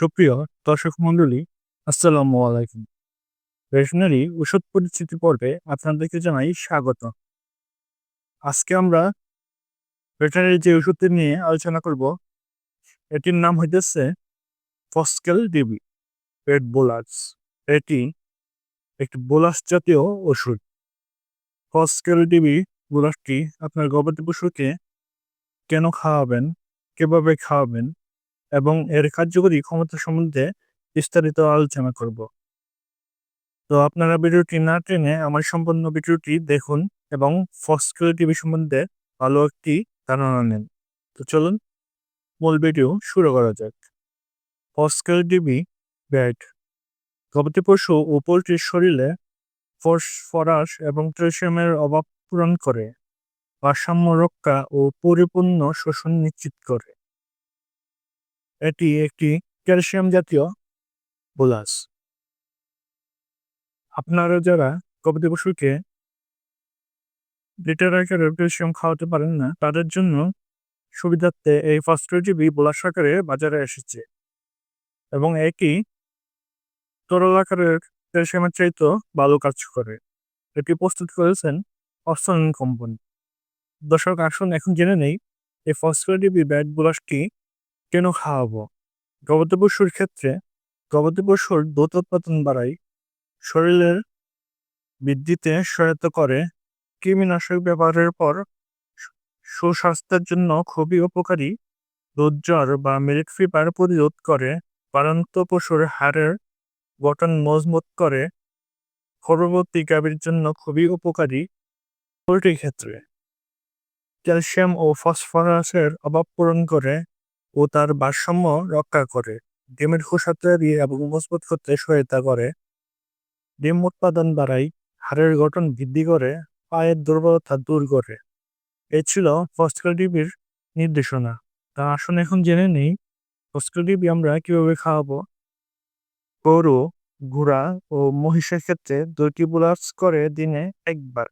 সুপ্রিয় দর্শক মণ্ডলী, আসসালামু আলাইকুম। ভেটেরিনারি ওষুধ পরিচিতি পর্বে আপনাদেরকে জানাই স্বাগত। আজকে আমরা ভেটেরিনারি যে ওষুধটি নিয়ে আলোচনা করব, এটির নাম হইতেছে ফসকেল ডিবি, পেট বোলাস এটি একটি বোলাস জাতীয় ওষুধ ফসকেল ডিবি বোলাসটি আপনার গবাদি পশুকে কেন খাওয়াবেন, কীভাবে খাওয়াবেন এবং এর কার্যকরী ক্ষমতা সম্বন্ধে বিস্তারিত আলোচনা করব। তো আপনারা ভিডিওটি না টেনে আমার সম্পূর্ণ ভিডিওটি দেখুন এবং ফসকেল টিভি সম্বন্ধে ভালো একটি ধারণা নেন। তো চলুন মূল ভিডিও শুরু করা যাক। ফসকেল টিভি ব্যাট গবাদি পশু ও পোলট্রির শরীরে ফসফরাস এবং ক্যালসিয়ামের অভাব পূরণ করে। ভারসাম্য রক্ষা ও পরিপূর্ণ শোষণ নিশ্চিত করে। এটি একটি ক্যালসিয়াম জাতীয় বোলাস। আপনারা যারা গবাদি পশুকে লিটার আকারে ক্যালসিয়াম খাওয়াতে পারেন না, তাদের জন্য সুবিধার্থে এই ফসফেটিভি বোলাস আকারে বাজারে এসেছে এবং এটি তরল আকারের ক্যালসিয়ামের চাইতেও ভালো কাজ করে। এটি প্রস্তুত করেছেন অস্ট্রেলিয়ান কোম্পানি। দর্শক, আসুন এখন জেনে নেই, এই ফসফেটিভি ব্যাট বোলাসটি কেন খাওয়াবো? গবাদি পশুর ক্ষেত্রে গবাদি পশুর দুধ উৎপাদন বাড়ায়, শরীরের বৃদ্ধিতে সহায়তা করে, কৃমিনাশক ব্যবহারের পর সুস্বাস্থ্যের জন্য খুবই উপকারী। দুধ, জ্বর বা মিল্ক ফিভার প্রতিরোধ করে বারান্ত পশুর হাড়ের গঠন মজবুত করে, পরবর্তী গাভীর জন্য খুবই উপকারী পোলট্রির ক্ষেত্রে। ক্যালসিয়াম ও ফসফরাসের অভাব পূরণ করে ও তার ভারসাম্য রক্ষা করে। ডিমের খোসা তৈরি এবং মজবুত করতে সহায়তা করে। ডিম উৎপাদন বাড়ায়, হাড়ের গঠন বৃদ্ধি করে, পায়ের দুর্বলতা দূর করে। এ ছিল ফসকাল ডিবির নির্দেশনা। তা আসুন এখন জেনে নেই ফসকাল ডিবি আমরা কীভাবে খাওয়াবো? গরু, ঘোড়া ও মহিষের ক্ষেত্রে দুইটি বুলাস করে দিনে একবার।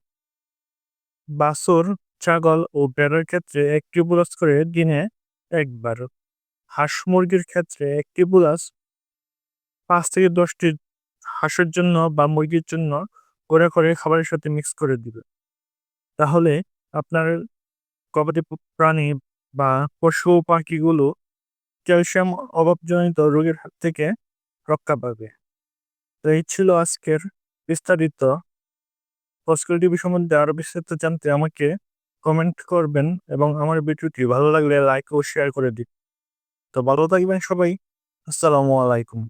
বাছুর, ছাগল ও বেড়ার ক্ষেত্রে একটি বুলাস করে দিনে একবার হাঁস মুরগির ক্ষেত্রে একটি বুলাস পাঁচ থেকে দশটি হাঁসের জন্য বা মুরগির জন্য করে করে খাবারের সাথে মিক্স করে দিবে। তাহলে আপনার গবাদি প্রাণী বা পশু পাখিগুলো ক্যালসিয়াম অভাবজনিত রোগের হাত থেকে রক্ষা পাবে। তো এই ছিল আজকের বিস্তারিত। ফসল টিভি সম্বন্ধে আরও বিস্তারিত জানতে আমাকে কমেন্ট করবেন এবং আমার ভিডিওটি ভালো লাগলে লাইক ও শেয়ার করে দিন। তো ভালো থাকবেন সবাই। আসসালামু আলাইকুম।